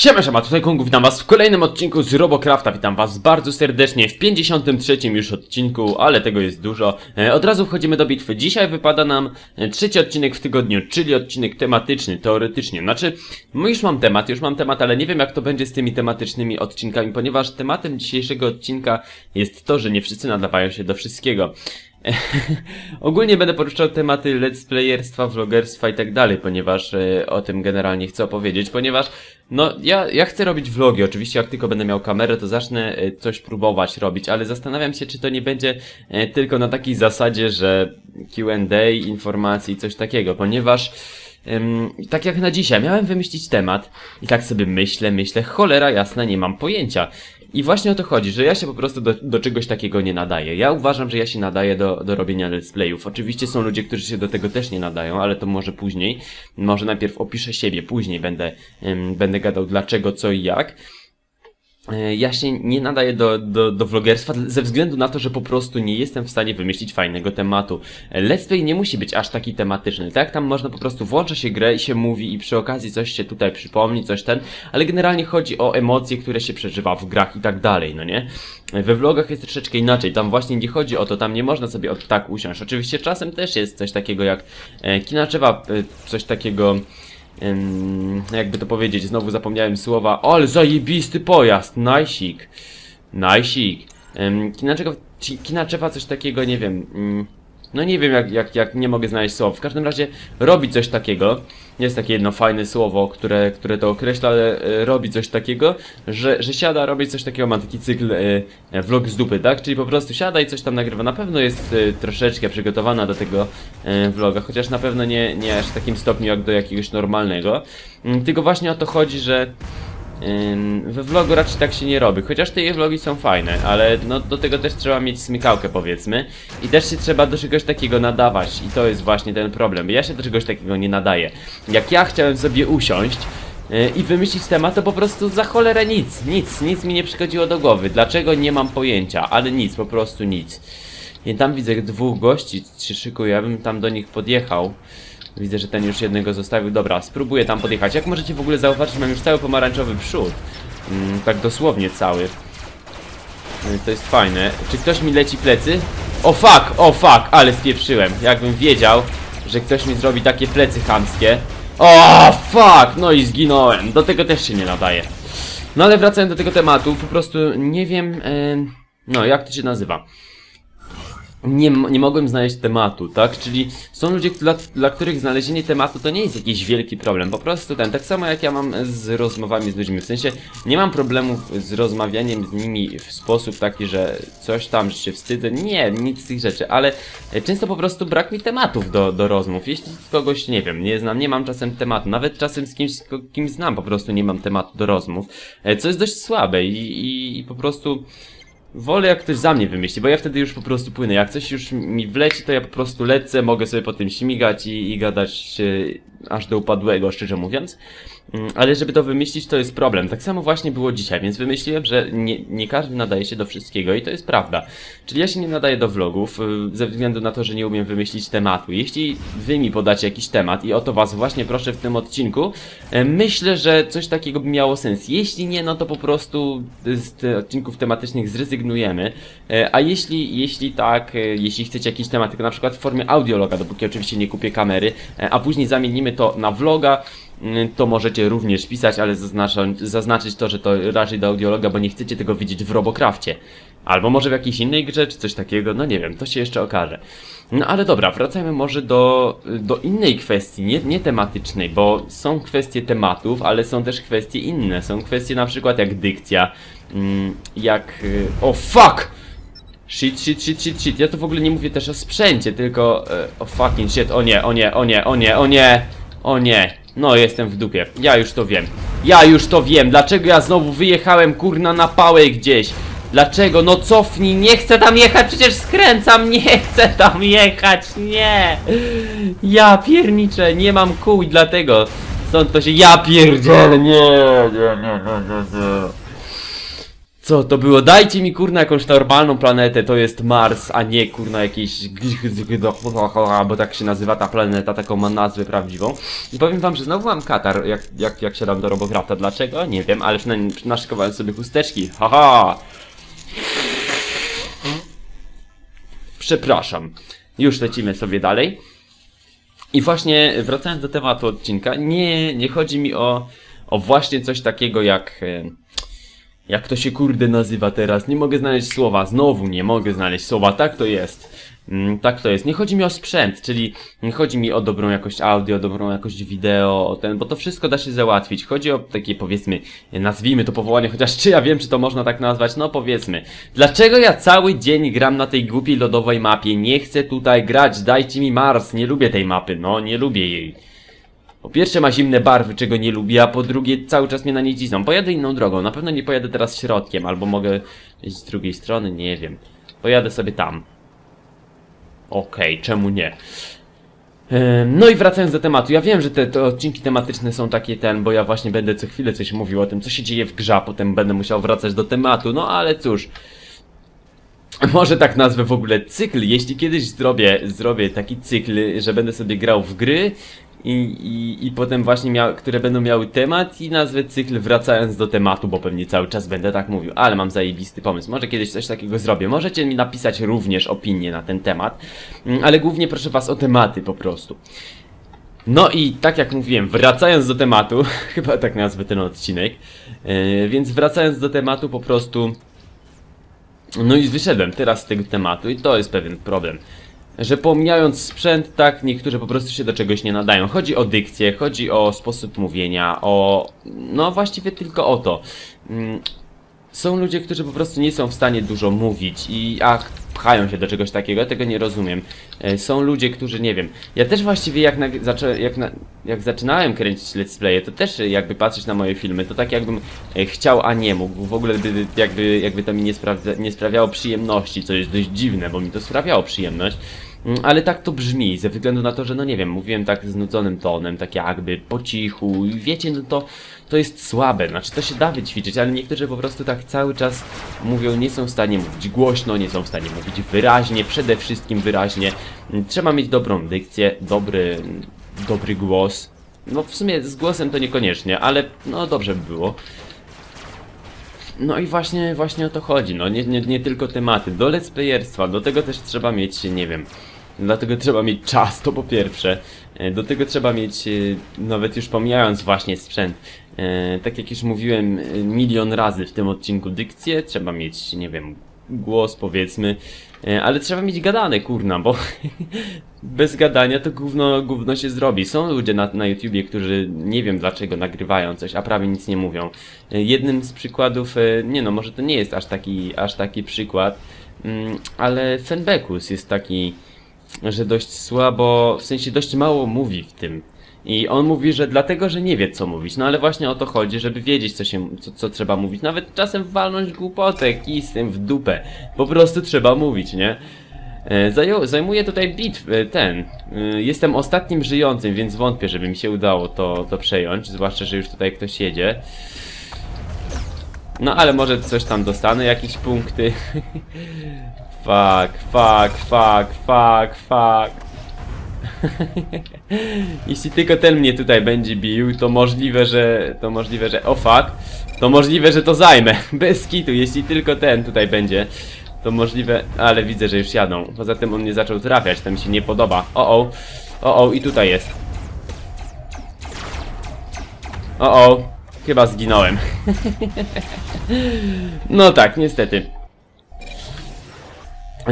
Siema, siema, tutaj Kongu, witam was w kolejnym odcinku z Robocrafta, witam was bardzo serdecznie w 53 już odcinku, ale tego jest dużo. E, od razu wchodzimy do bitwy. Dzisiaj wypada nam e, trzeci odcinek w tygodniu, czyli odcinek tematyczny, teoretycznie. Znaczy, już mam temat, już mam temat, ale nie wiem jak to będzie z tymi tematycznymi odcinkami, ponieważ tematem dzisiejszego odcinka jest to, że nie wszyscy nadawają się do wszystkiego. Ogólnie będę poruszał tematy let's playerstwa, vlogerstwa i tak dalej, ponieważ e, o tym generalnie chcę opowiedzieć, ponieważ no ja, ja chcę robić vlogi, oczywiście jak tylko będę miał kamerę to zacznę e, coś próbować robić, ale zastanawiam się czy to nie będzie e, tylko na takiej zasadzie, że Q&A, informacji, coś takiego, ponieważ Ym, tak jak na dzisiaj, miałem wymyślić temat i tak sobie myślę, myślę, cholera jasna, nie mam pojęcia. I właśnie o to chodzi, że ja się po prostu do, do czegoś takiego nie nadaję. Ja uważam, że ja się nadaję do, do robienia let's playów. Oczywiście są ludzie, którzy się do tego też nie nadają, ale to może później. Może najpierw opiszę siebie, później będę, ym, będę gadał dlaczego, co i jak. E, ja się nie nadaję do, do, do vlogerstwa ze względu na to, że po prostu nie jestem w stanie wymyślić fajnego tematu. Let's play nie musi być aż taki tematyczny, tak? Tam można po prostu włącza się grę i się mówi i przy okazji coś się tutaj przypomni, coś ten, ale generalnie chodzi o emocje, które się przeżywa w grach i tak dalej, no nie? We vlogach jest troszeczkę inaczej, tam właśnie nie chodzi o to, tam nie można sobie od tak usiąść. Oczywiście czasem też jest coś takiego jak e, Kinaczewa, e, coś takiego jakby to powiedzieć, znowu zapomniałem słowa. Ale zajebisty pojazd! Najsik. Najsik. Kinaczewa, kinaczewa coś takiego, nie wiem. No nie wiem jak, jak, jak nie mogę znaleźć słów. W każdym razie robi coś takiego. Jest takie jedno fajne słowo, które, które to określa, ale e, robi coś takiego, że, że siada, robi coś takiego, ma taki cykl e, vlog z dupy, tak? Czyli po prostu siada i coś tam nagrywa. Na pewno jest e, troszeczkę przygotowana do tego e, vloga, chociaż na pewno nie, nie aż w takim stopniu jak do jakiegoś normalnego. Mm, tylko właśnie o to chodzi, że we vlogu raczej tak się nie robi, chociaż te vlogi są fajne, ale no do tego też trzeba mieć smykałkę powiedzmy i też się trzeba do czegoś takiego nadawać i to jest właśnie ten problem, ja się do czegoś takiego nie nadaję. Jak ja chciałem sobie usiąść yy, i wymyślić temat, to po prostu za cholerę nic, nic, nic mi nie przychodziło do głowy, dlaczego nie mam pojęcia, ale nic, po prostu nic. I tam widzę dwóch gości się szykują, ja bym tam do nich podjechał. Widzę, że ten już jednego zostawił. Dobra, spróbuję tam podjechać. Jak możecie w ogóle zauważyć, mam już cały pomarańczowy przód. Mm, tak dosłownie cały. No to jest fajne. Czy ktoś mi leci plecy? O fuck, o fuck, ale spieprzyłem. Jakbym wiedział, że ktoś mi zrobi takie plecy chamskie. O fuck, no i zginąłem. Do tego też się nie nadaje. No ale wracając do tego tematu, po prostu nie wiem, yy, no jak to się nazywa nie, nie mogłem znaleźć tematu, tak? Czyli są ludzie, dla, dla których znalezienie tematu to nie jest jakiś wielki problem. Po prostu ten, tak samo jak ja mam z rozmowami z ludźmi. W sensie nie mam problemów z rozmawianiem z nimi w sposób taki, że coś tam, że się wstydzę. Nie, nic z tych rzeczy, ale często po prostu brak mi tematów do, do rozmów. Jeśli kogoś, nie wiem, nie znam, nie mam czasem tematu. Nawet czasem z kimś, kimś znam, po prostu nie mam tematu do rozmów. E, co jest dość słabe i, i, i po prostu Wolę jak ktoś za mnie wymyśli, bo ja wtedy już po prostu płynę. Jak coś już mi wleci, to ja po prostu lecę, mogę sobie po tym śmigać i, i gadać aż do upadłego, szczerze mówiąc. Mm, ale żeby to wymyślić, to jest problem. Tak samo właśnie było dzisiaj, więc wymyśliłem, że nie, nie każdy nadaje się do wszystkiego i to jest prawda. Czyli ja się nie nadaję do vlogów, y, ze względu na to, że nie umiem wymyślić tematu. Jeśli wy mi podacie jakiś temat i o to was właśnie proszę w tym odcinku, y, myślę, że coś takiego by miało sens. Jeśli nie, no to po prostu z odcinków tematycznych zrezygnujemy. Y, a jeśli, jeśli tak, jeśli chcecie jakiś temat, tylko na przykład w formie audiologa, dopóki oczywiście nie kupię kamery, a później zamienimy to na vloga, Mm, to możecie również pisać, ale zaznaczyć, zaznaczyć to, że to raczej do audiologa, bo nie chcecie tego widzieć w Robocrafcie. Albo może w jakiejś innej grze, czy coś takiego, no nie wiem, to się jeszcze okaże. No ale dobra, wracajmy może do, do innej kwestii, nie, nie tematycznej, bo są kwestie tematów, ale są też kwestie inne. Są kwestie na przykład jak dykcja, mm, jak... Y, o oh, fuck! Shit, shit, shit, shit, shit. Ja tu w ogóle nie mówię też o sprzęcie, tylko... E, o oh, fucking shit, o nie, o nie, o nie, o nie, o nie, o nie. No, jestem w dupie. Ja już to wiem. Ja już to wiem. Dlaczego ja znowu wyjechałem, kurna, na pałę gdzieś? Dlaczego? No cofnij, nie chcę tam jechać, przecież skręcam, nie chcę tam jechać, nie! Ja pierniczę, nie mam kół, dlatego stąd to się, ja pierdzielę, nie, nie, nie, nie, nie. Co to było? Dajcie mi kurna jakąś normalną planetę, to jest Mars, a nie kurna jakieś bo tak się nazywa ta planeta, taką ma nazwę prawdziwą. I powiem wam, że znowu mam katar, jak, jak, jak siadam do Robocrafta. Dlaczego? Nie wiem, ale przynajmniej naszykowałem sobie chusteczki. Haha! Przepraszam. Już lecimy sobie dalej. I właśnie wracając do tematu odcinka, nie, nie chodzi mi o, o właśnie coś takiego jak... Jak to się kurde nazywa teraz? Nie mogę znaleźć słowa, znowu nie mogę znaleźć słowa, tak to jest. Mm, tak to jest. Nie chodzi mi o sprzęt, czyli nie chodzi mi o dobrą jakość audio, dobrą jakość wideo, o ten, bo to wszystko da się załatwić. Chodzi o takie powiedzmy, nazwijmy to powołanie, chociaż czy ja wiem, czy to można tak nazwać, no powiedzmy. Dlaczego ja cały dzień gram na tej głupiej lodowej mapie? Nie chcę tutaj grać, dajcie mi Mars, nie lubię tej mapy, no nie lubię jej. Po pierwsze ma zimne barwy, czego nie lubię, a po drugie cały czas mnie na nie cisną. Pojadę inną drogą, na pewno nie pojadę teraz środkiem, albo mogę iść z drugiej strony, nie wiem. Pojadę sobie tam. Okej, czemu nie? No i wracając do tematu, ja wiem, że te, te odcinki tematyczne są takie ten, bo ja właśnie będę co chwilę coś mówił o tym, co się dzieje w grze, a potem będę musiał wracać do tematu, no ale cóż. Może tak nazwę w ogóle. Cykl, jeśli kiedyś zrobię, zrobię taki cykl, że będę sobie grał w gry i, i, i potem właśnie miał, które będą miały temat i nazwę cykl wracając do tematu, bo pewnie cały czas będę tak mówił, ale mam zajebisty pomysł, może kiedyś coś takiego zrobię, możecie mi napisać również opinię na ten temat, Mm, ale głównie proszę was o tematy po prostu. No i tak jak mówiłem, wracając do tematu, chyba tak nazwę ten odcinek, yy, więc wracając do tematu po prostu no i wyszedłem teraz z tego tematu i to jest pewien problem. Że pomijając sprzęt, tak, niektórzy po prostu się do czegoś nie nadają. Chodzi o dykcję, chodzi o sposób mówienia, o... No właściwie tylko o to. Mm, Są ludzie, którzy po prostu nie są w stanie dużo mówić i ach, pchają się do czegoś takiego, ja tego nie rozumiem. E, Są ludzie, którzy nie wiem. Ja też właściwie jak, zaczę, jak, na, jak zaczynałem kręcić let's playe, to też jakby patrzeć na moje filmy, to tak jakbym e, chciał, a nie mógł. W ogóle by, jakby, jakby to mi nie, sprawdza, nie sprawiało przyjemności, co jest dość dziwne, bo mi to sprawiało przyjemność. Mm, Ale tak to brzmi, ze względu na to, że no nie wiem, mówiłem tak znudzonym tonem, tak jakby po cichu i wiecie, no to, to jest słabe, znaczy to się da wyćwiczyć, ale niektórzy po prostu tak cały czas mówią, nie są w stanie mówić głośno, nie są w stanie mówić wyraźnie, przede wszystkim wyraźnie. Trzeba mieć dobrą dykcję, dobry, dobry głos. No w sumie z głosem to niekoniecznie, ale no dobrze by było. No i właśnie, właśnie o to chodzi, no nie, nie, nie tylko tematy, do let's playerstwa, do tego też trzeba mieć, nie wiem, dlatego trzeba mieć czas, to po pierwsze, E, do tego trzeba mieć, e, nawet już pomijając właśnie sprzęt, e, tak jak już mówiłem milion razy w tym odcinku, dykcję, trzeba mieć, nie wiem, głos powiedzmy, e, ale trzeba mieć gadane, kurna, bo bez gadania to gówno, gówno się zrobi. Są ludzie na, na YouTubie, którzy nie wiem dlaczego nagrywają coś, a prawie nic nie mówią. E, Jednym z przykładów, e, nie no, może to nie jest aż taki, aż taki przykład, mm, ale Fenbekus jest taki, że dość słabo, w sensie dość mało mówi w tym. I on mówi, że dlatego, że nie wie co mówić. No ale właśnie o to chodzi, żeby wiedzieć co się, co, co trzeba mówić. Nawet czasem walnąć głupotę, kij z tym w dupę. Po prostu trzeba mówić, nie? E, Zajął, zajmuję tutaj bit e, ten. E, Jestem ostatnim żyjącym, więc wątpię, żeby mi się udało to, to przejąć. Zwłaszcza, że już tutaj ktoś jedzie. No ale może coś tam dostanę, jakieś punkty. fuck, fuck, fuck, fuck, fuck. Jeśli tylko ten mnie tutaj będzie bił, to możliwe, że... To możliwe, że... O fuck. To możliwe, że to zajmę. Bez kitu, jeśli tylko ten tutaj będzie. To możliwe... Ale widzę, że już jadą. Poza tym on mnie zaczął trafiać, to mi się nie podoba. O o. O o, i tutaj jest. O o. Chyba zginąłem. no tak, niestety.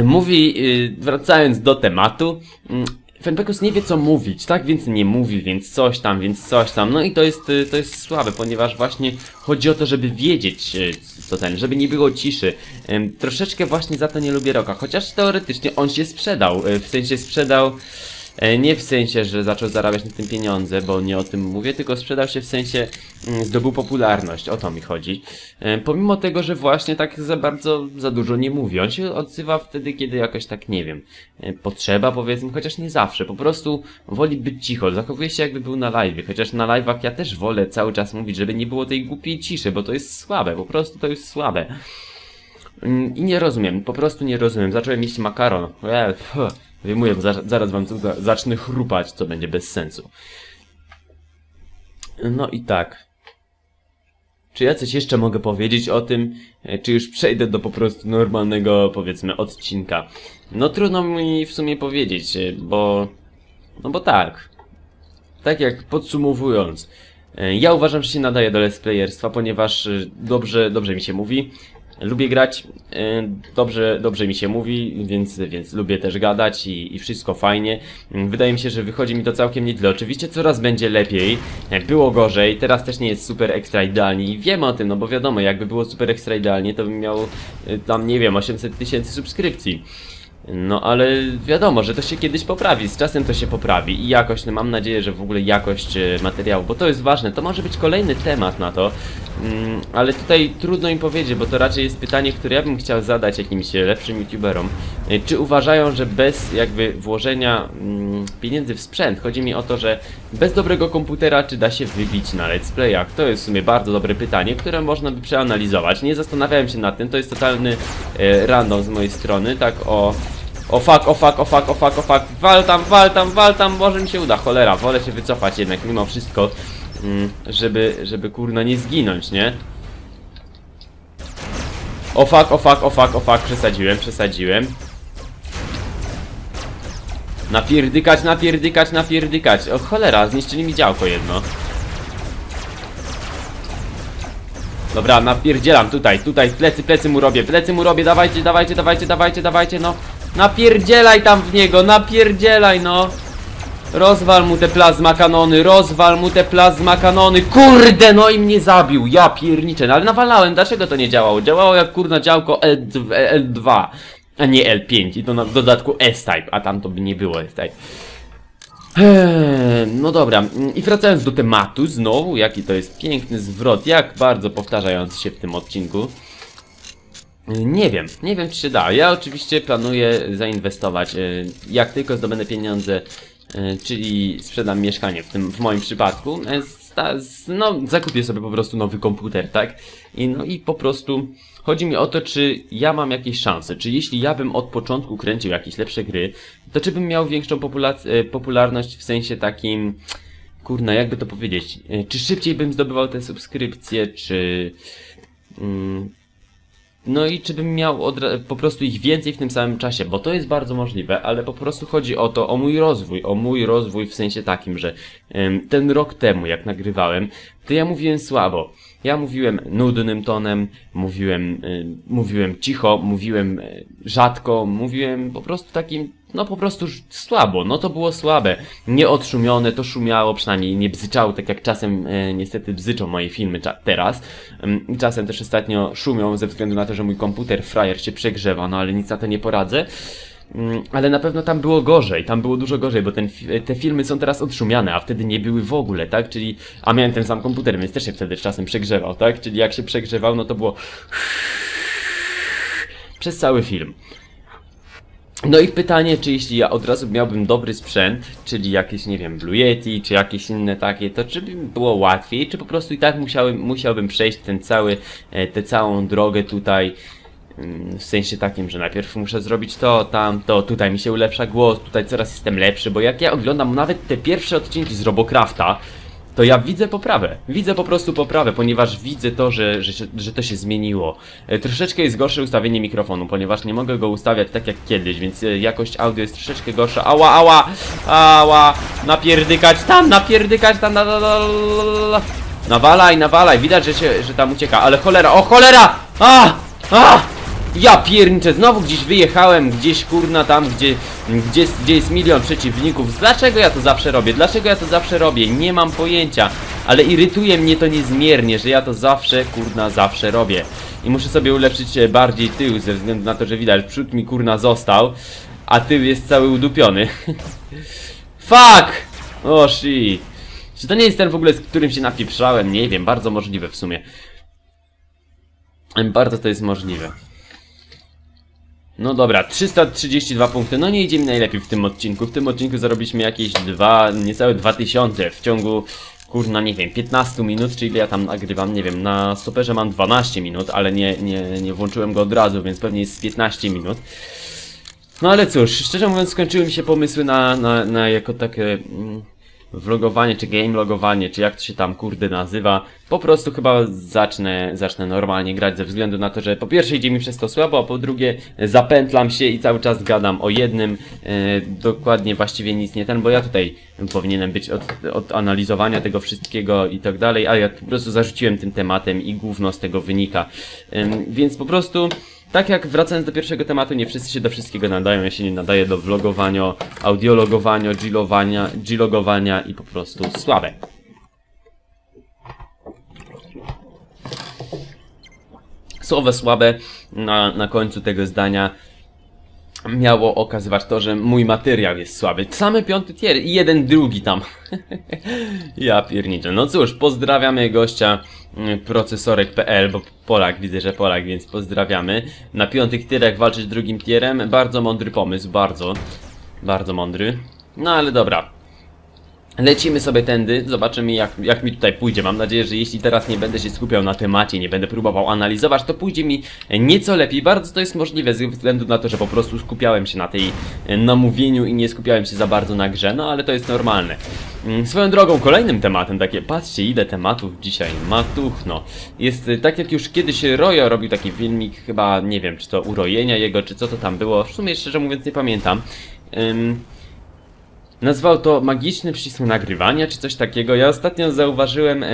Mówi, yy, wracając do tematu, mm, Fenbekus nie wie co mówić, tak? Więc nie mówi, więc coś tam, więc coś tam. No i to jest, y, to jest słabe, ponieważ właśnie chodzi o to, żeby wiedzieć y, co ten, żeby nie było ciszy. Troszeczkę właśnie za to nie lubię Roka, chociaż teoretycznie on się sprzedał, y, w sensie sprzedał... E, Nie w sensie, że zaczął zarabiać na tym pieniądze, bo nie o tym mówię, tylko sprzedał się w sensie zdobył popularność, o to mi chodzi. E, Pomimo tego, że właśnie tak za bardzo, za dużo nie mówi, on się odzywa wtedy, kiedy jakoś tak, nie wiem, e, potrzeba powiedzmy, chociaż nie zawsze, po prostu woli być cicho, zachowuje się jakby był na live, chociaż na live'ach ja też wolę cały czas mówić, żeby nie było tej głupiej ciszy, bo to jest słabe, po prostu to jest słabe. Mm, I nie rozumiem, po prostu nie rozumiem. Zacząłem jeść makaron. E, Wyjmuję, bo za- zaraz wam zacznę chrupać, co będzie bez sensu. No i tak. Czy ja coś jeszcze mogę powiedzieć o tym, e, czy już przejdę do po prostu normalnego, powiedzmy, odcinka? No trudno mi w sumie powiedzieć, e, bo... No bo tak. Tak jak podsumowując, e, ja uważam, że się nadaje do let's playerstwa, ponieważ dobrze, dobrze mi się mówi. Lubię grać, e, dobrze, dobrze mi się mówi, więc, więc lubię też gadać i, i wszystko fajnie. Mm, Wydaje mi się, że wychodzi mi to całkiem nieźle. Oczywiście coraz będzie lepiej, było gorzej, teraz też nie jest super ekstra idealnie i wiem o tym, no bo wiadomo, jakby było super ekstra idealnie, to bym miał e, tam, nie wiem, 800 tysięcy subskrypcji. No ale wiadomo, że to się kiedyś poprawi, z czasem to się poprawi i jakość, no mam nadzieję, że w ogóle jakość e, materiału, bo to jest ważne, to może być kolejny temat na to, mm, ale tutaj trudno im powiedzieć, bo to raczej jest pytanie, które ja bym chciał zadać jakimś lepszym youtuberom. E, Czy uważają, że bez jakby włożenia mm, pieniędzy w sprzęt, chodzi mi o to, że bez dobrego komputera czy da się wybić na let's playach? To jest w sumie bardzo dobre pytanie, które można by przeanalizować. Nie zastanawiałem się nad tym, to jest totalny e, random z mojej strony, tak o... O fuck, o fuck, o fuck, o fuck, o fuck. Wal tam, wal tam, wal tam, może mi się uda. Cholera, wolę się wycofać jednak mimo wszystko, mm, żeby, żeby kurna nie zginąć, nie? O fuck, o fuck, o fuck, o fuck, przesadziłem, przesadziłem. Napierdykać, napierdykać, napierdykać. O cholera, zniszczyli mi działko jedno. Dobra, napierdzielam tutaj, tutaj, plecy, plecy mu robię, plecy mu robię, dawajcie, dawajcie, dawajcie, dawajcie, dawajcie, no. Napierdzielaj tam w niego, napierdzielaj, no. Rozwal mu te plazma kanony, rozwal mu te plazma kanony, kurde, no i mnie zabił, ja pierniczę, no ale nawalałem, dlaczego to nie działało? Działało jak kurna działko L2, L2 a nie L5 i to na w dodatku S-Type, a tam to by nie było S-Type. Eee, No dobra, mm, i wracając do tematu znowu, jaki to jest piękny zwrot, jak bardzo powtarzający się w tym odcinku. Nie wiem, nie wiem czy się da. Ja oczywiście planuję zainwestować, yy, jak tylko zdobędę pieniądze, yy, czyli sprzedam mieszkanie, w tym w moim przypadku, z- no zakupię sobie po prostu nowy komputer, tak? I no i po prostu chodzi mi o to, czy ja mam jakieś szanse, czy jeśli ja bym od początku kręcił jakieś lepsze gry, to czy bym miał większą popularność w sensie takim, kurna, jakby to powiedzieć, czy szybciej bym zdobywał te subskrypcje, czy... Mm, no i czy bym miał po prostu ich więcej w tym samym czasie, bo to jest bardzo możliwe, ale po prostu chodzi o to, o mój rozwój, o mój rozwój w sensie takim, że em, ten rok temu, jak nagrywałem, to ja mówiłem słabo. Ja mówiłem nudnym tonem, mówiłem, y, mówiłem cicho, mówiłem y, rzadko, mówiłem po prostu takim, no po prostu słabo, no to było słabe. Nie odszumione, to szumiało, przynajmniej nie bzyczało, tak jak czasem e, niestety bzyczą moje filmy teraz. Ym, Czasem też ostatnio szumią ze względu na to, że mój komputer frajer się przegrzewa, no ale nic na to nie poradzę. Mm, Ale na pewno tam było gorzej, tam było dużo gorzej, bo ten, te filmy są teraz odszumiane, a wtedy nie były w ogóle, tak? Czyli, a miałem ten sam komputer, więc też się wtedy czasem przegrzewał, tak? Czyli jak się przegrzewał, no to było przez cały film. No i pytanie, czy jeśli ja od razu miałbym dobry sprzęt, czyli jakieś, nie wiem, Blue Yeti, czy jakieś inne takie, to czy by było łatwiej, czy po prostu i tak musiałbym przejść ten cały, e, tę całą drogę tutaj, mm, w sensie takim, że najpierw muszę zrobić to, tamto, tutaj mi się ulepsza głos, tutaj coraz jestem lepszy, bo jak ja oglądam nawet te pierwsze odcinki z Robocrafta, to ja widzę poprawę. Widzę po prostu poprawę, ponieważ widzę to, że, że, że to się zmieniło. E, Troszeczkę jest gorsze ustawienie mikrofonu, ponieważ nie mogę go ustawiać tak jak kiedyś, więc e, jakość audio jest troszeczkę gorsza. Ała, ała, ała, napierdykać tam, napierdykać tam, na, na, na, na. Nawalaj, nawalaj, widać, że się, że tam ucieka, ale cholera, o cholera! A! A! Ja pierniczę, znowu gdzieś wyjechałem, gdzieś kurna tam, gdzie, gdzie, gdzie jest milion przeciwników. Dlaczego ja to zawsze robię? Dlaczego ja to zawsze robię? Nie mam pojęcia, ale irytuje mnie to niezmiernie, że ja to zawsze, kurna, zawsze robię. I muszę sobie ulepszyć e, bardziej tył, ze względu na to, że widać, przód mi kurna został, a tył jest cały udupiony. Fuck! O shit. Czy to nie jest ten w ogóle, z którym się napieprzałem? Nie wiem, bardzo możliwe w sumie. Bardzo to jest możliwe. No dobra, 332 punkty. No nie idzie mi najlepiej w tym odcinku. W tym odcinku zarobiliśmy jakieś dwa, niecałe 2000 w ciągu kurna, nie wiem, 15 minut, czyli ja tam nagrywam, nie wiem, na stoperze mam 12 minut, ale nie, nie, nie włączyłem go od razu, więc pewnie jest z 15 minut. No ale cóż, szczerze mówiąc skończyły mi się pomysły na, na, na jako takie mm, vlogowanie, czy game logowanie, czy jak to się tam kurde nazywa. Po prostu chyba zacznę, zacznę normalnie grać ze względu na to, że po pierwsze idzie mi przez to słabo, a po drugie zapętlam się i cały czas gadam o jednym, e, dokładnie właściwie nic nie ten, bo ja tutaj powinienem być od, od analizowania tego wszystkiego i tak dalej, a ja po prostu zarzuciłem tym tematem i główno z tego wynika. Ym, więc po prostu tak jak wracając do pierwszego tematu, nie wszyscy się do wszystkiego nadają. Ja się nie nadaję do vlogowania, audiologowania, gilowania, gilogowania i po prostu słabe. Słowo słabe na, na końcu tego zdania miało okazywać to, że mój materiał jest słaby. Same piąty tier i jeden drugi tam. ja pierniczę. No cóż, pozdrawiamy gościa mm, procesorek.pl, bo Polak, widzę, że Polak, więc pozdrawiamy. Na piątych tierach walczyć drugim tierem. Bardzo mądry pomysł, bardzo. Bardzo mądry. No ale dobra. Lecimy sobie tędy, zobaczymy jak, jak mi tutaj pójdzie. Mam nadzieję, że jeśli teraz nie będę się skupiał na temacie, nie będę próbował analizować, to pójdzie mi nieco lepiej. Bardzo to jest możliwe ze względu na to, że po prostu skupiałem się na tej e, namówieniu i nie skupiałem się za bardzo na grze, no ale to jest normalne. Mm, Swoją drogą, kolejnym tematem, takie, patrzcie ile tematów dzisiaj, matuchno. Jest, e, tak jak już kiedyś Royo robił taki filmik, chyba, nie wiem, czy to urojenia jego, czy co to tam było, w sumie szczerze mówiąc nie pamiętam. Ym, Nazwał to magiczny przycisk nagrywania, czy coś takiego. Ja ostatnio zauważyłem e,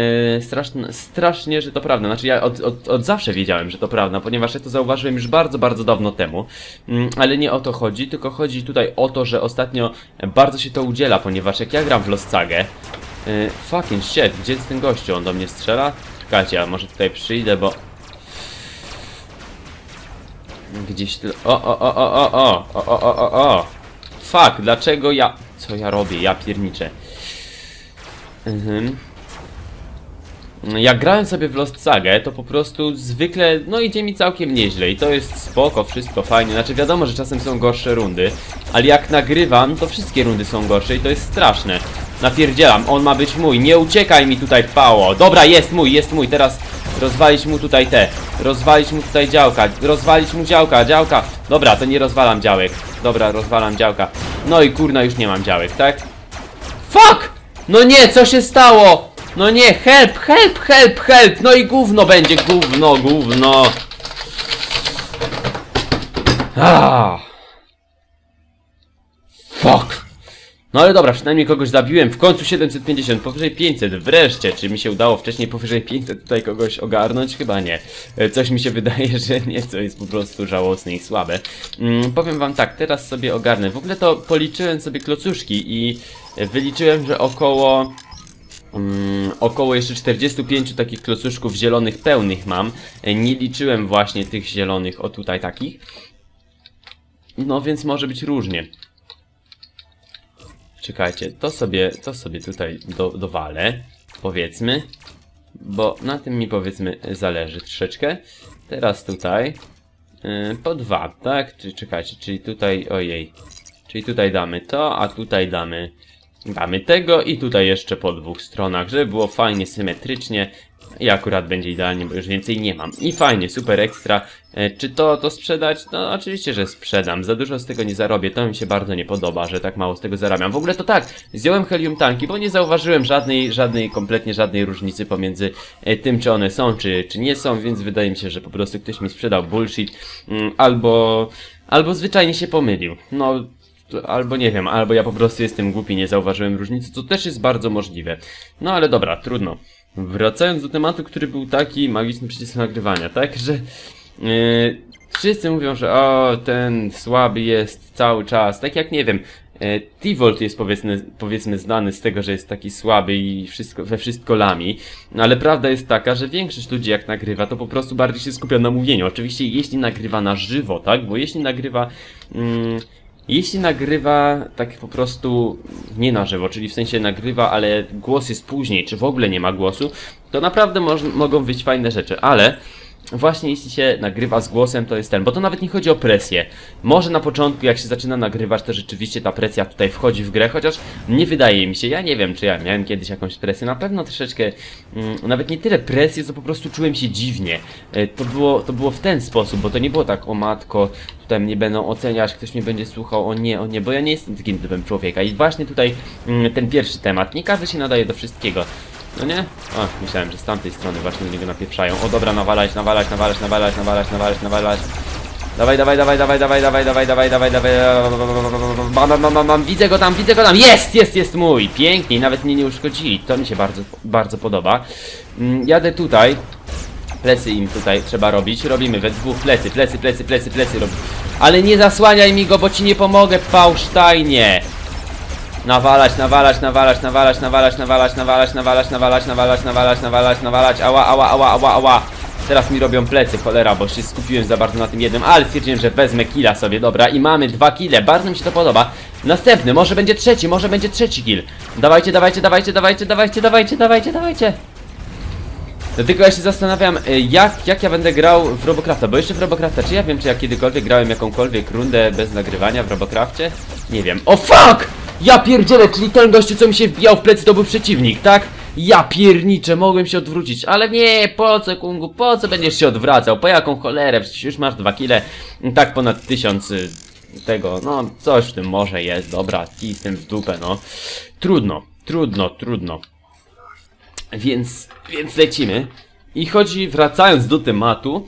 strasznie, że to prawda. Znaczy ja od, od, od zawsze wiedziałem, że to prawda, ponieważ ja to zauważyłem już bardzo, bardzo dawno temu. Mm, ale nie o to chodzi, tylko chodzi tutaj o to, że ostatnio bardzo się to udziela, ponieważ jak ja gram w Lost Sagę... E, fucking shit, gdzie jest ten gościu? On do mnie strzela? Czekajcie, a może tutaj przyjdę, bo... Gdzieś. O, o, o, o, o, o, o, o, o, o, o. Fuck, dlaczego ja... Co ja robię? Ja pierniczę. Mhm. Jak grałem sobie w Lost Sagę, to po prostu zwykle, no idzie mi całkiem nieźle i to jest spoko, wszystko fajnie, znaczy wiadomo, że czasem są gorsze rundy, ale jak nagrywam, to wszystkie rundy są gorsze i to jest straszne. Napierdzielam, on ma być mój, nie uciekaj mi tutaj pało, dobra, jest mój, jest mój, teraz rozwalić mu tutaj te, rozwalić mu tutaj działka, rozwalić mu działka, działka, dobra, to nie rozwalam działek, dobra, rozwalam działka, no i kurna, już nie mam działek, tak? Fuck! No nie, co się stało? No nie, help, help, help, help! No i gówno będzie, gówno, gówno! Ah. No ale dobra, przynajmniej kogoś zabiłem. W końcu 750, powyżej 500. Wreszcie, czy mi się udało wcześniej powyżej 500 tutaj kogoś ogarnąć? Chyba nie. E, Coś mi się wydaje, że nie, co jest po prostu żałosne i słabe. Mm, powiem wam tak, teraz sobie ogarnę. W ogóle to policzyłem sobie klocuszki i wyliczyłem, że około... Mm, około jeszcze 45 takich klocuszków zielonych pełnych mam. E, Nie liczyłem właśnie tych zielonych, o tutaj takich. No więc może być różnie. Czekajcie, to sobie, to sobie tutaj do, dowalę, powiedzmy, bo na tym mi powiedzmy zależy troszeczkę. Teraz tutaj, yy, po dwa, tak? Czy czekajcie, czyli tutaj, ojej, czyli tutaj damy to, a tutaj damy, damy tego i tutaj jeszcze po dwóch stronach, żeby było fajnie, symetrycznie. I akurat będzie idealnie, bo już więcej nie mam. I fajnie, super ekstra. E, czy to, to sprzedać? No oczywiście, że sprzedam. Za dużo z tego nie zarobię. To mi się bardzo nie podoba, że tak mało z tego zarabiam. W ogóle to tak, zdjąłem helium tanki, bo nie zauważyłem żadnej, żadnej, kompletnie żadnej różnicy pomiędzy e, tym, czy one są, czy, czy nie są, więc wydaje mi się, że po prostu ktoś mi sprzedał bullshit. Mm, albo, albo zwyczajnie się pomylił. No, Albo nie wiem, albo ja po prostu jestem głupi, nie zauważyłem różnicy, co też jest bardzo możliwe. No ale dobra, trudno. Wracając do tematu, który był taki magiczny przycisk nagrywania, tak, że yy, wszyscy mówią, że o, ten słaby jest cały czas, tak jak nie wiem, yy, T-Volt jest powiedzmy, powiedzmy znany z tego, że jest taki słaby i wszystko, we wszystko lami, ale prawda jest taka, że większość ludzi jak nagrywa, to po prostu bardziej się skupia na mówieniu. Oczywiście jeśli nagrywa na żywo, tak, bo jeśli nagrywa... Yy, jeśli nagrywa tak po prostu nie na żywo, czyli w sensie nagrywa, ale głos jest później, czy w ogóle nie ma głosu, to naprawdę mogą być fajne rzeczy, ale właśnie jeśli się nagrywa z głosem, to jest ten, bo to nawet nie chodzi o presję. Może na początku, jak się zaczyna nagrywać, to rzeczywiście ta presja tutaj wchodzi w grę, chociaż nie wydaje mi się, ja nie wiem, czy ja miałem kiedyś jakąś presję, na pewno troszeczkę, mm, nawet nie tyle presję, co po prostu czułem się dziwnie. E, to, było, to było w ten sposób, bo to nie było tak, o matko, tutaj mnie będą oceniać, ktoś mnie będzie słuchał, o nie, o nie, bo ja nie jestem takim typem człowieka. I właśnie tutaj mm, ten pierwszy temat, nie każdy się nadaje do wszystkiego. No nie? O, myślałem, że z tamtej strony właśnie do niego napieprzają. O dobra, nawalać, nawalać, nawalać, nawalać, nawalać, nawalać, nawalać. Dawaj, dawaj, dawaj, dawaj, dawaj, dawaj, dawaj, dawaj, dawaj, dawaj. Mam, mam, mam, mam, widzę go tam, widzę go tam. Jest, jest, jest mój. Pięknie, nawet mnie nie uszkodzili. To mi się bardzo, bardzo podoba. Mm, Jadę tutaj. Plecy im tutaj trzeba robić. Robimy we dwóch plecy, plecy, plecy, plecy, plecy. Ale nie zasłaniaj mi go, bo ci nie pomogę, Pałsztajnie. Nawalać, nawalać, nawalać, nawalać, nawalać, nawalać, nawalać, nawalać, nawalać, nawalać, nawalać, nawalać, nawalać, ała, ała, ała, ała, ała. Teraz mi robią plecy, cholera, bo się skupiłem za bardzo na tym jednym, ale stwierdziłem, że wezmę killa sobie, dobra, i mamy dwa kile, bardzo mi się to podoba. Następny, może będzie trzeci, może będzie trzeci kill. Dawajcie, dawajcie, dawajcie, dawajcie, dawajcie, dawajcie, dawajcie, dawajcie. No tylko ja się zastanawiam, y, jak, jak ja będę grał w Robocrafta, bo jeszcze w Robocrafta, czy ja wiem, czy ja kiedykolwiek grałem jakąkolwiek rundę bez nagrywania w Robocrafcie? Nie wiem. O fuck! Ja pierdzielę, czyli ten gościu, co mi się wbijał w plecy, to był przeciwnik, tak? Ja pierniczę, mogłem się odwrócić, ale nie, po co, Kungu, po co będziesz się odwracał? Po jaką cholerę? Przecież już masz dwa kile, tak ponad tysiąc tego, no, coś w tym może jest, dobra, kij z tym w dupę, no. Trudno, trudno, trudno. Więc, więc lecimy. I chodzi, wracając do tematu,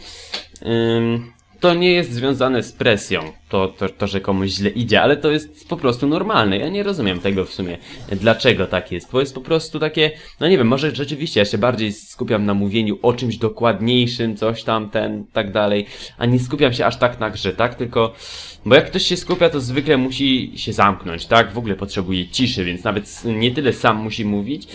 ym, to nie jest związane z presją, to, to, to, że komuś źle idzie, ale to jest po prostu normalne. Ja nie rozumiem tego w sumie, dlaczego tak jest, bo jest po prostu takie, no nie wiem, może rzeczywiście ja się bardziej skupiam na mówieniu o czymś dokładniejszym, coś tam, ten, tak dalej, a nie skupiam się aż tak na grze, tak? Tylko, bo jak ktoś się skupia, to zwykle musi się zamknąć, tak? W ogóle potrzebuje ciszy, więc nawet nie tyle sam musi mówić,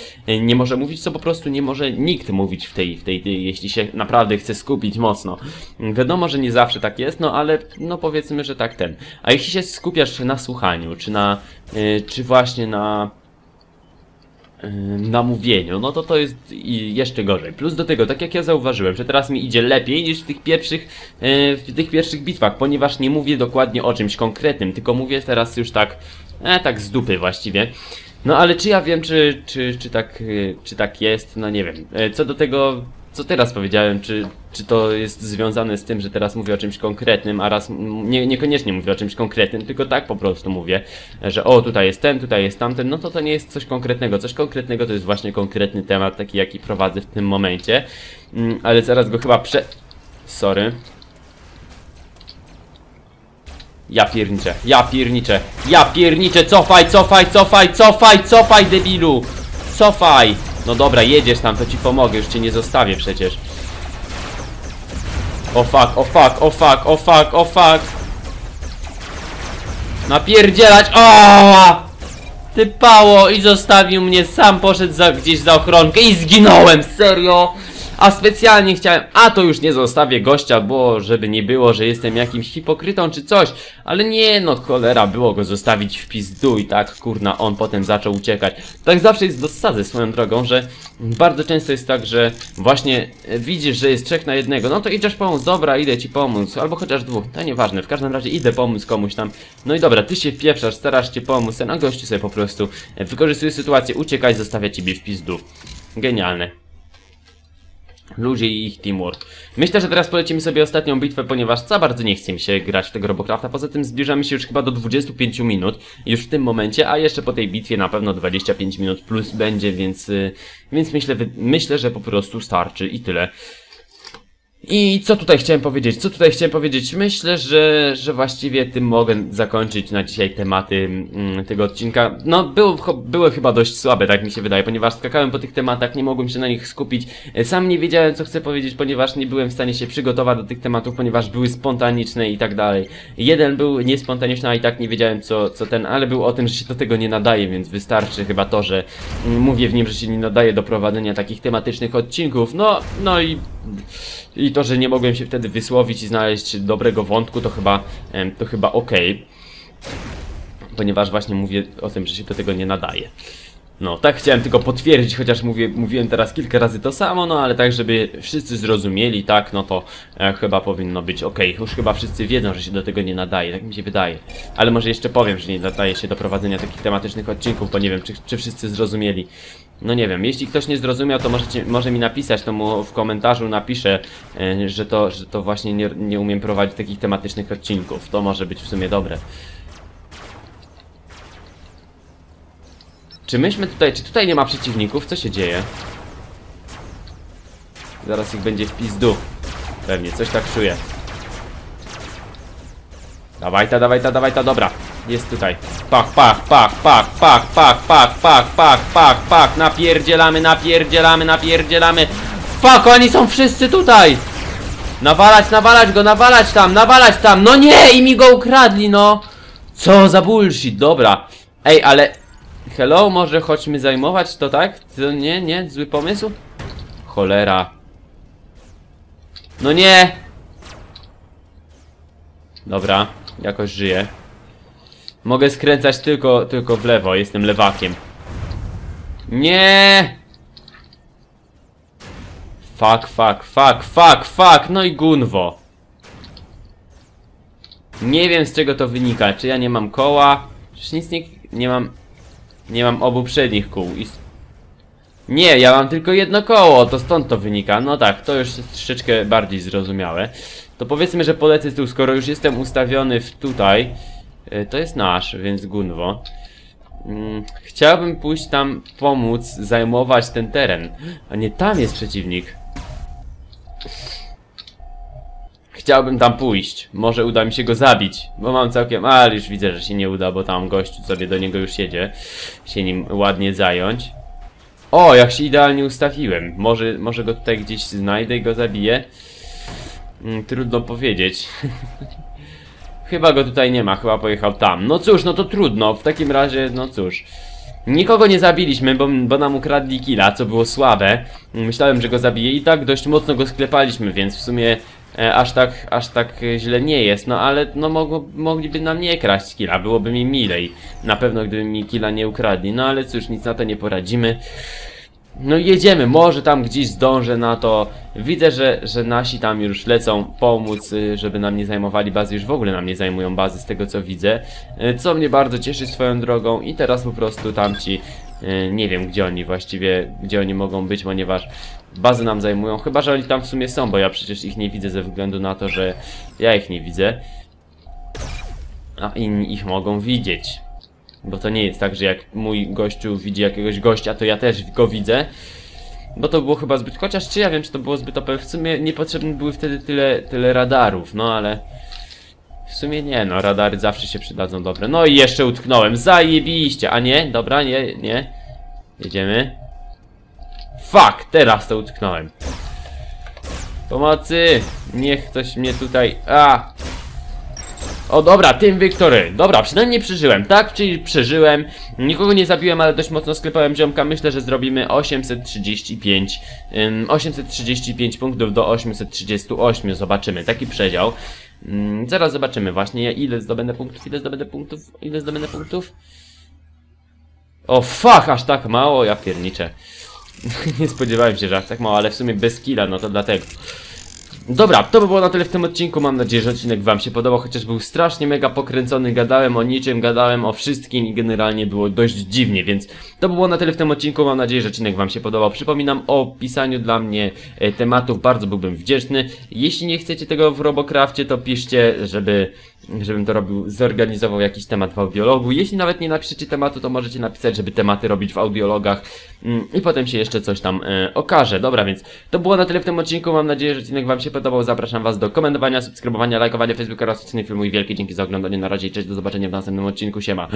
nie może mówić, co po prostu nie może nikt mówić w tej, w tej, tej jeśli się naprawdę chce skupić mocno. Wiadomo, że nie zawsze tak jest, no ale, no powiedzmy, że tak ten. A jeśli się skupiasz na słuchaniu, czy na, yy, czy właśnie na yy, na mówieniu, no to to jest jeszcze gorzej. Plus do tego, tak jak ja zauważyłem, że teraz mi idzie lepiej niż w tych pierwszych, yy, w tych pierwszych bitwach, ponieważ nie mówię dokładnie o czymś konkretnym, tylko mówię teraz już tak, e, tak z dupy właściwie. No ale czy ja wiem, czy, czy, czy, tak, yy, czy tak jest, no nie wiem. E, Co do tego, co teraz powiedziałem, czy, czy to jest związane z tym, że teraz mówię o czymś konkretnym, a raz nie, niekoniecznie mówię o czymś konkretnym, tylko tak po prostu mówię, że o, tutaj jest ten, tutaj jest tamten, no to to nie jest coś konkretnego. Coś konkretnego to jest właśnie konkretny temat, taki jaki prowadzę w tym momencie, Mm, ale zaraz go chyba prze... Sorry. Ja pierniczę, ja pierniczę, ja pierniczę, cofaj, cofaj, cofaj, cofaj, cofaj, debilu! Cofaj! No dobra, jedziesz tam, to ci pomogę, już cię nie zostawię przecież. O fuck, o fuck, o fuck, o fuck, o fuck. Napierdzielać, o! Ty pało i zostawił mnie, sam poszedł za, gdzieś za ochronkę i zginąłem, serio? A specjalnie chciałem, a to już nie zostawię gościa, bo żeby nie było, że jestem jakimś hipokrytą czy coś, ale nie no, cholera, było go zostawić w pizdu i tak, kurna, on potem zaczął uciekać. Tak zawsze jest w dosadze swoją drogą, że bardzo często jest tak, że właśnie e, widzisz, że jest trzech na jednego, no to idziesz pomóc, dobra, idę ci pomóc, albo chociaż dwóch, to nieważne, w każdym razie idę pomóc komuś tam, no i dobra, ty się wpieprzasz, starasz się pomóc, ten, a gościu sobie po prostu wykorzystuje sytuację, uciekaj, zostawia ciebie w pizdu. Genialne. Ludzie i ich teamwork. Myślę, że teraz polecimy sobie ostatnią bitwę, ponieważ za bardzo nie chce mi się grać w tego Robocrafta. Poza tym zbliżamy się już chyba do 25 minut, już w tym momencie, a jeszcze po tej bitwie na pewno 25 minut plus będzie, więc, y, więc myślę, myślę, że po prostu starczy i tyle. I co tutaj chciałem powiedzieć? Co tutaj chciałem powiedzieć? Myślę, że, że właściwie tym mogę zakończyć na dzisiaj tematy mm, tego odcinka. No, był, były chyba dość słabe, tak mi się wydaje, ponieważ skakałem po tych tematach, nie mogłem się na nich skupić. E, Sam nie wiedziałem, co chcę powiedzieć, ponieważ nie byłem w stanie się przygotować do tych tematów, ponieważ były spontaniczne i tak dalej. Jeden był niespontaniczny, a i tak nie wiedziałem, co, co ten, ale był o tym, że się do tego nie nadaje, więc wystarczy chyba to, że mm, mówię w nim, że się nie nadaje do prowadzenia takich tematycznych odcinków. No, no i i to, że nie mogłem się wtedy wysłowić i znaleźć dobrego wątku, to chyba, to chyba okej. Ponieważ właśnie mówię o tym, że się do tego nie nadaje. No, tak chciałem tylko potwierdzić, chociaż mówię, mówiłem teraz kilka razy to samo, no ale tak, żeby wszyscy zrozumieli, tak, no to e, chyba powinno być ok. Już chyba wszyscy wiedzą, że się do tego nie nadaje, tak mi się wydaje. Ale może jeszcze powiem, że nie nadaje się do prowadzenia takich tematycznych odcinków, bo nie wiem, czy, czy wszyscy zrozumieli. No nie wiem, jeśli ktoś nie zrozumiał, to możecie, może mi napisać, to mu w komentarzu napiszę, e, że to, że to właśnie nie, nie umiem prowadzić takich tematycznych odcinków. To może być w sumie dobre. Czy myśmy tutaj, czy tutaj nie ma przeciwników? Co się dzieje? Zaraz ich będzie w pizdu. Pewnie, coś tak czuję. Dawaj ta, dawaj ta, dawaj ta, dobra. Jest tutaj. Pach, pach, pach, pach, pach, pach, pach, pach, pach, pach, pach. Napierdzielamy, napierdzielamy, napierdzielamy. Fuck, oni są wszyscy tutaj! Nawalać, nawalać go, nawalać tam, nawalać tam. No nie, i mi go ukradli, no. Co za bullshit, dobra. Ej, ale... Hello, może chodźmy zajmować to, tak? To nie, nie, zły pomysł? Cholera. No nie! Dobra, jakoś żyję. Mogę skręcać tylko, tylko w lewo, jestem lewakiem. Nie! Fuck, fuck, fuck, fuck, fuck, no i gunwo. Nie wiem z czego to wynika, czy ja nie mam koła? Przecież nic nie, nie mam, nie mam obu przednich kół i... Nie, ja mam tylko jedno koło, to stąd to wynika. No tak, to już jest troszeczkę bardziej zrozumiałe. To powiedzmy, że polecę tu, skoro już jestem ustawiony w tutaj, y, to jest nasz, więc Gunwo. Mm, Chciałbym pójść tam pomóc zajmować ten teren. A nie, tam jest przeciwnik. Chciałbym tam pójść. Może uda mi się go zabić. Bo mam całkiem... Ale już widzę, że się nie uda, bo tam gościu sobie do niego już jedzie. Się nim ładnie zająć. O, jak się idealnie ustawiłem. Może, może go tutaj gdzieś znajdę i go zabiję. Mm, trudno powiedzieć. chyba go tutaj nie ma, chyba pojechał tam. No cóż, no to trudno. W takim razie, no cóż. Nikogo nie zabiliśmy, bo, bo nam ukradli killa, co było słabe. Myślałem, że go zabiję i tak dość mocno go sklepaliśmy, więc w sumie e, aż tak, aż tak źle nie jest. No ale no mogło, mogliby nam nie kraść killa, byłoby mi milej. Na pewno gdyby mi killa nie ukradli, no ale cóż, nic na to nie poradzimy. No jedziemy, może tam gdzieś zdążę na to. Widzę, że, że nasi tam już lecą pomóc, y, żeby nam nie zajmowali bazy. Już w ogóle nam nie zajmują bazy z tego co widzę. Y, Co mnie bardzo cieszy swoją drogą i teraz po prostu tamci, y, nie wiem gdzie oni właściwie, gdzie oni mogą być, ponieważ bazy nam zajmują. Chyba, że oni tam w sumie są, bo ja przecież ich nie widzę ze względu na to, że ja ich nie widzę. A inni ich mogą widzieć. Bo to nie jest tak, że jak mój gościu widzi jakiegoś gościa, to ja też go widzę. Bo to było chyba zbyt, chociaż czy ja wiem, czy to było zbyt OP, w sumie niepotrzebne były wtedy tyle, tyle radarów, no ale... W sumie nie, no radary zawsze się przydadzą dobre. No i jeszcze utknąłem, zajebiście, a nie, dobra, nie, nie. Jedziemy. Fuck, teraz to utknąłem. Pomocy! Niech ktoś mnie tutaj... A! O dobra, tym Wiktory. Dobra, przynajmniej przeżyłem, tak? Czyli przeżyłem. Nikogo nie zabiłem, ale dość mocno sklepałem ziomka. Myślę, że zrobimy 835. ym, 835 punktów do 838. Zobaczymy, taki przedział. Zaraz zobaczymy właśnie, ile zdobędę punktów, ile zdobędę punktów, ile zdobędę punktów. O fuck, aż tak mało, ja pierniczę. nie spodziewałem się, że aż tak mało, ale w sumie bez killa, no to dlatego. Dobra, to by było na tyle w tym odcinku. Mam nadzieję, że odcinek Wam się podobał, chociaż był strasznie mega pokręcony. Gadałem o niczym, gadałem o wszystkim i generalnie było dość dziwnie, więc to by było na tyle w tym odcinku. Mam nadzieję, że odcinek Wam się podobał. Przypominam o pisaniu dla mnie e, tematów, bardzo byłbym wdzięczny. Jeśli nie chcecie tego w Robocrafcie, to piszcie, żeby żebym to robił, zorganizował jakiś temat w audiologu. Jeśli nawet nie napiszecie tematu, to możecie napisać, żeby tematy robić w audiologach mm, i potem się jeszcze coś tam e, okaże. Dobra, więc to było na tyle w tym odcinku. Mam nadzieję, że odcinek Wam się podobał. Zapraszam Was do komentowania, subskrybowania, lajkowania Facebooka oraz filmu i wielkie dzięki za oglądanie. Na razie cześć, do zobaczenia w następnym odcinku. Siema.